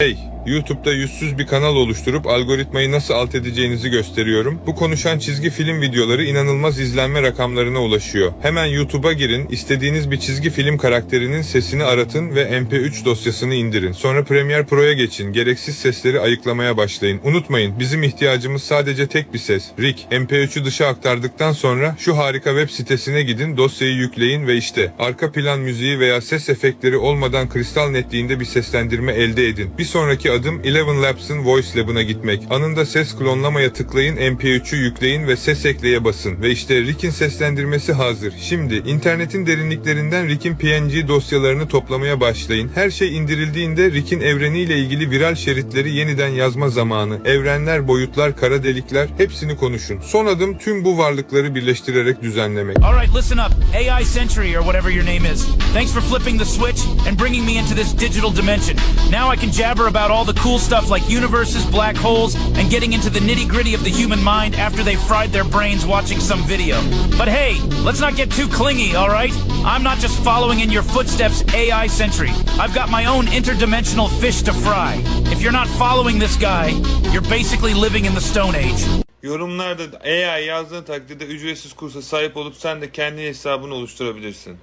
Hey, YouTube'da yüzsüz bir kanal oluşturup algoritmayı nasıl alt edeceğinizi gösteriyorum. Bu konuşan çizgi film videoları inanılmaz izlenme rakamlarına ulaşıyor. Hemen YouTube'a girin, istediğiniz bir çizgi film karakterinin sesini aratın ve MP3 dosyasını indirin. Sonra Premiere Pro'ya geçin, gereksiz sesleri ayıklamaya başlayın. Unutmayın, bizim ihtiyacımız sadece tek bir ses. Rick, MP3'ü dışa aktardıktan sonra şu harika web sitesine gidin, dosyayı yükleyin ve işte arka plan müziği veya ses efektleri olmadan kristal netliğinde bir seslendirme elde edin. Bir sonraki adım Eleven Labs'ın Voice Lab'ına gitmek. Anında ses klonlamaya tıklayın, MP3'ü yükleyin ve ses ekleye basın. Ve işte Rick'in seslendirmesi hazır. Şimdi internetin derinliklerinden Rick'in PNG dosyalarını toplamaya başlayın. Her şey indirildiğinde Rick'in evreniyle ilgili viral şeritleri yeniden yazma zamanı. Evrenler, boyutlar, kara delikler hepsini konuşun. Son adım tüm bu varlıkları birleştirerek düzenlemek. All right, listen up. AI Sentry, or whatever your name is. Thanks for flipping the switch and bringing me into this digital dimension. Now I can jabber about all the cool stuff like universes, black holes, and getting into the nitty gritty of the human mind after they fried their brains watching some video. But hey, let's not get too clingy, all right? I'm not just following in your footsteps, AI Sentry. I've got my own interdimensional fish to fry. If you're not following this guy, you're basically living in the Stone Age. Yorumlarda AI yazdığın takdirde ücretsiz kursa sahip olup sen de kendi hesabını oluşturabilirsin.